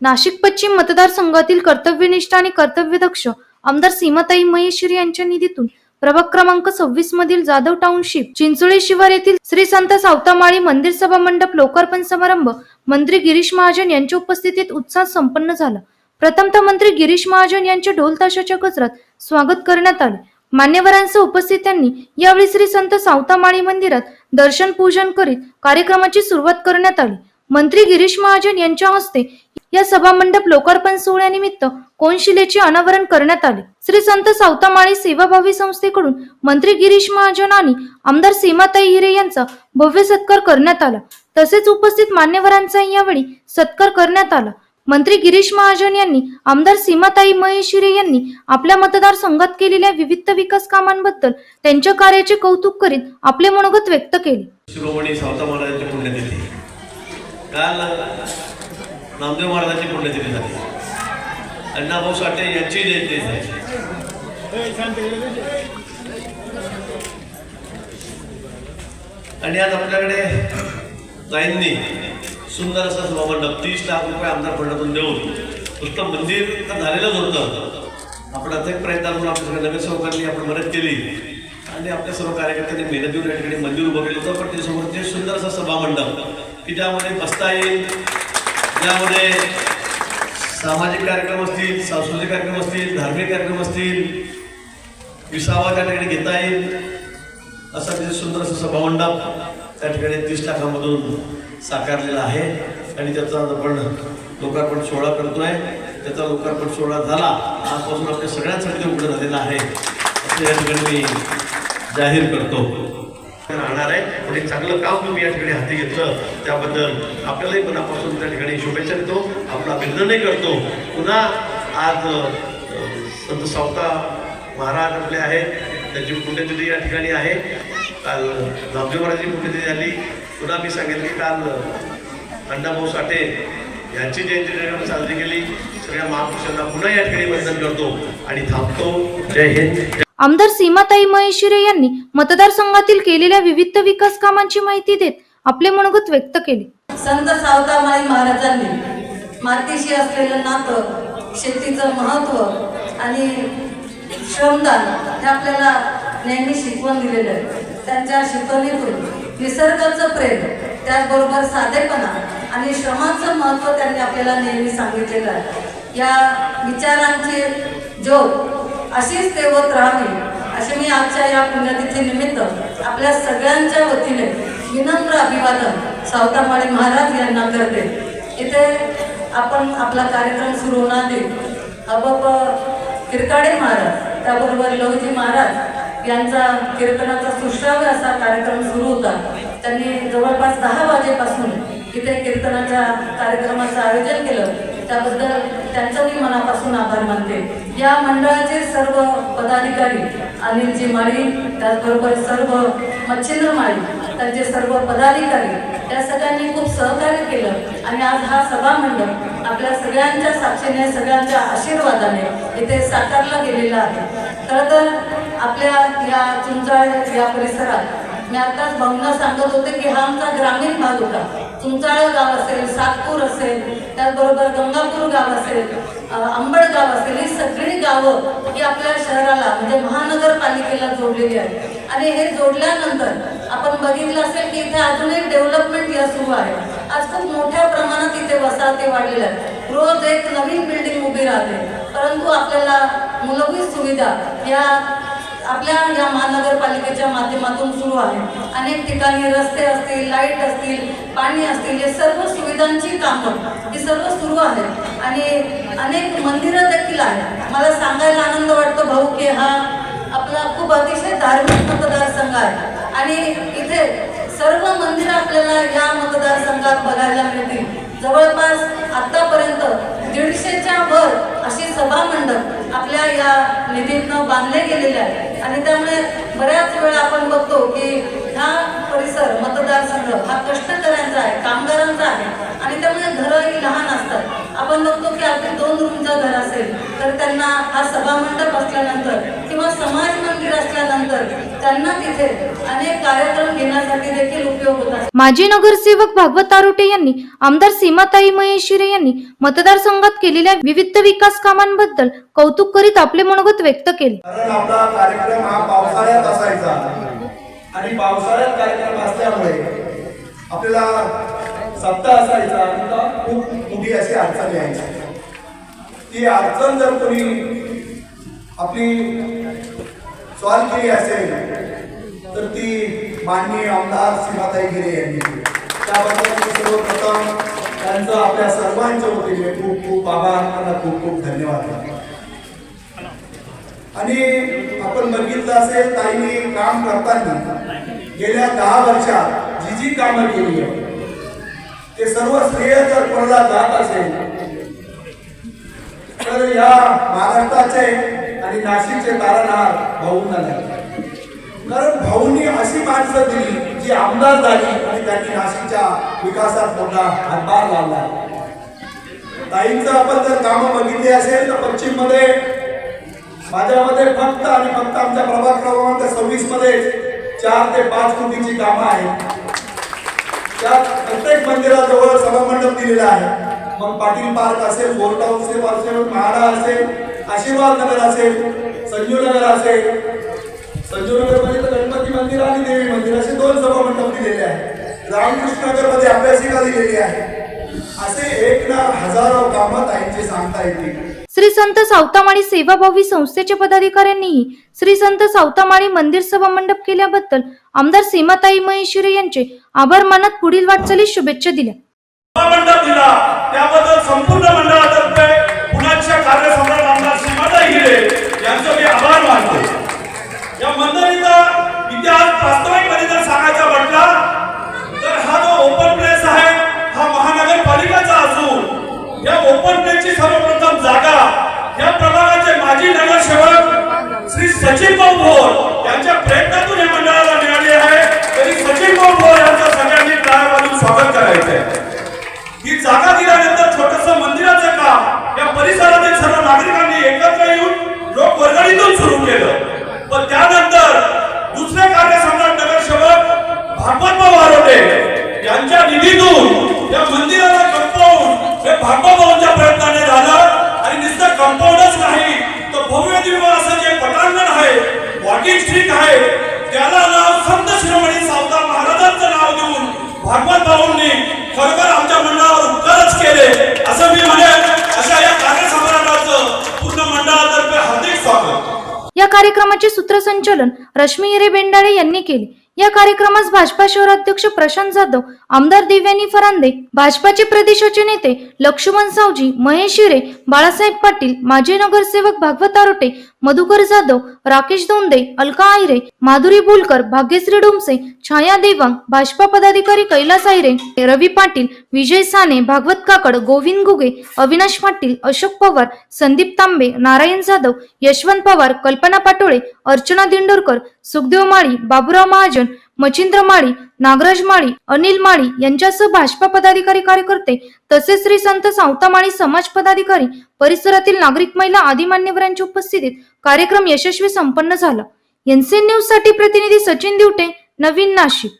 नाशिक पश्चिम मतदारसंघातील कर्तव्यनिष्ठ आणि कर्तव्यदक्ष आमदार सीमाताई महेश्वरी यांच्या निधीतून प्रभाग क्रमांक सव्वीस मधील जाधव टाउनशिप चिंचोळी शिवार येथील श्री संत सावतामाळी मंदिर सभा मंडप लोकार्पण समारंभ मंत्री गिरीश महाजन यांच्या उपस्थितीत उत्साह संपन्न झाला. प्रथमतः मंत्री गिरीश महाजन यांच्या ढोल ताशाच्या गजरात स्वागत करण्यात आले. मान्यवरांसह उपस्थितांनी यावेळी श्री संत सावतामाळी मंदिरात दर्शन पूजन करीत कार्यक्रमाची सुरुवात करण्यात आली. मंत्री गिरीश महाजन यांच्या हस्ते या सभामंडप लोकार्पण सोहळ्यानिमित्त कोनशिलेचे अनावरण करण्यात आले. श्री संत सावतामाळी सेवाभावी संस्थेकडून मंत्री गिरीश महाजन आणि आमदार सीमाताई हिरे यांचा भव्य सत्कार करण्यात आला. तसेच उपस्थित मान्यवरांचा यावेळी सत्कार करण्यात आला. मंत्री गिरीश महाजन यांनी आमदार सीमाताई महेश्वरी यांनी आपल्या मतदारसंघात केलेल्या विविध विकास कामांबद्दल त्यांच्या कार्याचे कौतुक करीत आपले मनोगत व्यक्त केले नामदेव महाराजांची पुण्यतिथी झाली. अण्णाभाऊ साठे यांची जयंती आणि आज आपल्याकडे ताईंनी सुंदर असं सभामंडप तीस लाख रुपये आमदार फंडातून देऊन फक्त मंदिर तर झालेलंच होतं. आपण प्रयत्न प्रयत्नातून आपल्या सगळ्या नगरसेवकांनी आपण मदत केली. आणि आपल्या सर्व कार्यकर्त्यांनी मेहनत देऊन या ठिकाणी मंदिर उभं केलं होतं पण त्याच्यासमोर ते सुंदर असं सभामंडप की ज्यामध्ये बसता येईल यामध्ये सामाजिक कार्यक्रम असतील सांस्कृतिक कार्यक्रम असतील धार्मिक कार्यक्रम असतील विसावा त्या ठिकाणी घेता येईल. असा तिथे सुंदर असं सभामंडप त्या ठिकाणी तीस लाखामधून साकारलेला आहे. आणि त्याचा आपण लोकार्पण सोहळा करतोय. त्याचा लोकार्पण सोहळा झाला. आजपासून आपल्या सगळ्यांसाठी उघड झालेला आहे असं या ठिकाणी मी जाहीर करतो. राहणार आहे. आणि चांगलं काम तुम्ही या ठिकाणी हाती घेतलं. त्याबद्दल आपल्यालाही मनापासून त्या ठिकाणी शुभेच्छा देतो. आपला अभिनंदनही करतो. पुन्हा आज संत सावता महाराज आपले आहेत. त्यांची पुण्यतिथी या ठिकाणी आहे. काल नामदेव महाराजांची पुण्यतिथी झाली. पुन्हा मी सांगितली काल अण्णाभाऊ साठे यांची जयंती ठिकाणी साजरी केली. सगळ्या महापुरुषांना पुन्हा या ठिकाणी वंदन करतो. आणि थांबतो. जय हिंद. आमदार सीमाताई महेश्वरी यांनी मतदारसंघातील केलेल्या विविध विकास कामांची माहिती देत आपले मनोगत व्यक्त केले. संत सावतामाई महाराजांनी मातीशी असलेलं नातं शेतीचं महत्त्व आणि श्रमदान हे आपल्याला नेहमी शिकवण दिलेलं आहे. त्यांच्या शिकवणीतून निसर्गाचं प्रेम त्याचबरोबर साधेपणा आणि श्रमाचं महत्त्व त्यांनी आपल्याला नेहमी सांगितलेलं आहे. या विचारांचे ज्योत अशीच तेवत राहावी असे मी आजच्या या पुण्यतिथीनिमित्त आपल्या सगळ्यांच्या वतीने विनम्र अभिवादन सावतामाळी महाराज यांना करते. इथे आपण आपला कार्यक्रम सुरू होणार आधी अबप किरकाडे महाराज त्याबरोबर लवजी महाराज यांचा कीर्तनाचा सुश्राव्य असा कार्यक्रम सुरू होता. त्यांनी जवळपास दहा वाजेपासून इथे कीर्तनाच्या कार्यक्रमाचं आयोजन केलं. त्याबद्दल त्यांचा मी मनापासून आभार मानते. या मंडळाचे सर्व पदाधिकारी अनिलजी माळी त्याचबरोबर सर्व मच्छिंद्र माळी त्यांचे सर्व पदाधिकारी त्या सगळ्यांनी खूप सहकार्य केलं. आणि आज हा सभामंडळ आपल्या सगळ्यांच्या साक्षीने सगळ्यांच्या आशीर्वादाने इथे साकारला गेलेला आहे. खरं तर आपल्या या चुंचाळ या परिसरात मी आताच भाऊंना सांगत होते की हा आमचा ग्रामीण भाग होता चुंचाळ गाव असेल सातपूर असेल त्याचबरोबर गंगापूर गाव असेल आंबड गाव असेल ही सगळी गावं ही आपल्या शहराला म्हणजे महानगरपालिकेला जोडलेली आहेत. आणि हे जोडल्यानंतर आपण बघितलं असेल की इथे अजून एक डेव्हलपमेंट या सुरू आहे. आज खूप मोठ्या प्रमाणात इथे वसाहती वाढलेल्या आहेत. रोज एक नवीन बिल्डिंग उभी राहते. परंतु आपल्याला मूलभूत सुविधा या आपल्या या महानगरपालिकेच्या माध्यमातून सुरू आहे. अनेक ठिकाणी रस्ते असतील लाइट असतील पाणी असतील हे सर्व सुविधांची कामं ही सर्व सुरू आहे. आणि अनेक मंदिरं देखील आहेत. मला सांगायला आनंद वाटतो भाऊ की हा आपला खूप अतिशय धार्मिक मतदारसंघ आहे. आणि इथे सर्व मंदिरं आपल्याला या मतदारसंघात बघायला मिळतील. जवळपास आत्तापर्यंत दीडशेच्या वर अशी सभामंडळ आपल्या या निधीतनं बांधले गेलेले आहे आणि त्यामुळे बऱ्याच वेळा आपण बघतो की हा परिसर मतदारसंघ हा कष्टकऱ्यांचा आहे कामगारांचा आहे. आणि त्यामुळे घरंही लहान असतात. आपण बघतो की अगदी दोन रूमचं घर असेल तर त्यांना हा सभा मंडप असल्यानंतर किंवा समाज मंदिर असल्यानंतर त्यांना तिथे अनेक कार्यक्रम घेण्यासाठी देखील उपयोग होतात माजी नगरसेवक भागवत आरोटे यांनी आमदार सीमाताई महेशिरे यांनी मतदारसंघात केलेल्या विविध विकास कामांबद्दल कौतुक करीत आपले मनोगत व्यक्त केले. कारण आपला कार्यक्रम हा पावसाळ्यात असायचा. आणि पावसाळ्यात कार्यक्रम असल्यामुळे आपल्याला सत्ता असायचा आणि खूप मोठी अशी अडचण यायची. ती अडचण जर कोणी आपली सॉल्व केली असेल तर ती माननीय आमदार सीमाताई गिरे यांनी त्याबद्दल सर्वप्रथम त्यांचं आपल्या सर्वांच्या वतीने खूप खूप आभार त्यांना खूप खूप धन्यवाद. आणि आपण बघितलं असेल ताईने काम करताना गेल्या दहा वर्षात जी जी कामं केली आहे ते सर्व श्रेय जर कोणाला जात असेल तर या महाराष्ट्राचे आणि नाशिकचे तारणहार भाऊंना झाले कारण भाऊंनी अशी माणसं दिली जी आमदार झाली आणि त्यांनी नाशिकच्या विकासात मोठा हातभार लावला. ताईंचं आपण जर कामं बघितली असेल तर पश्चिममध्ये माझ्यामध्ये फक्त आणि फक्त आमच्या प्रभाग क्रमांक सव्वीसमध्ये चार ते पाच कोटीची कामं आहेत. त्यात प्रत्येक मंदिराजवळ सभामंडप दिलेला आहे. मग पाटील पार्क असेल बोर्ट हाऊस असेल महाडा असेल आशीर्वाद नगर असेल संजू नगर असेल. संजू नगरमध्ये तर गणपती मंदिर आणि देवी मंदिर असे दोन सभामंडप दिलेले आहेत. रामकृष्ण नगरमध्ये अभ्यासिका दिलेली आहे असे एक ना हजारो कामं ताईंची सांगता येतील श्री संत सावतामाळी सेवाभावी संस्थेच्या पदाधिकाऱ्यांनीही श्री संत सावतामाळी मंदिर सभा मंडप केल्याबद्दल आमदार सीमाताई महेश्वरी यांचे आभार मानत पुढील वाटचाली शुभेच्छा दिल्या. दिला. त्याबद्दल संपूर्ण मंडळातर्फे पुण्याच्या कार्यसम्राट आमदार सीमाताई यांचं मी आभार मानतो. या मंडळीचा इतिहास प्रास्ताविकपणे जर सांगायचा म्हटला तर हा जो ओपन प्लेस आहे हा असून या ओपन प्लेसची सर्वप्रथम जागा या प्रभागाचे माजी नगरसेवक श्री सचिन भाऊ भोर यांच्या प्रयत्नातून या मंडळाला मिळाले आहे. तरी सचिन भाऊ भोर यांचा सगळ्यांनी टाळ्या वाजून स्वागत करायचं आहे ही जागा दिल्यानंतर छोटस मंदिराचं काम या परिसरात कार्यक्रमाचे सूत्रसंचालन रश्मी हिरे बेंडाळे यांनी केले. या कार्यक्रमास भाजपा शहराध्यक्ष प्रशांत जाधव आमदार दिव्यानी फरांदे भाजपाचे प्रदेशाचे नेते लक्ष्मण सावजी महेश हिरे बाळासाहेब पाटील माजी नगरसेवक भागवत आरोटे मधुकर जाधव राकेश दोंदे अलका आयरे माधुरी बोलकर भाग्यश्री डोमसे छाया देवांग भाजपा पदाधिकारी कैलास आयरे रवी पाटील विजय साने भागवत काकड गोविंद गुगे अविनाश पाटील अशोक पवार संदीप तांबे नारायण जाधव यशवंत पवार कल्पना पाटोळे अर्चना दिंडोरकर सुखदेव माळी बाबुराव महाजन मच्छिंद्र माळी नागराज माळी अनिल माळी यांच्यासह भाजपा पदाधिकारी कार्यकर्ते तसेच श्री संत सावतामाळी समाज पदाधिकारी परिसरातील नागरिक महिला आदी मान्यवरांच्या उपस्थितीत कार्यक्रम यशस्वी संपन्न झाला. एनसीएन न्यूजसाठी प्रतिनिधी सचिन दिवटे नवीन नाशिक.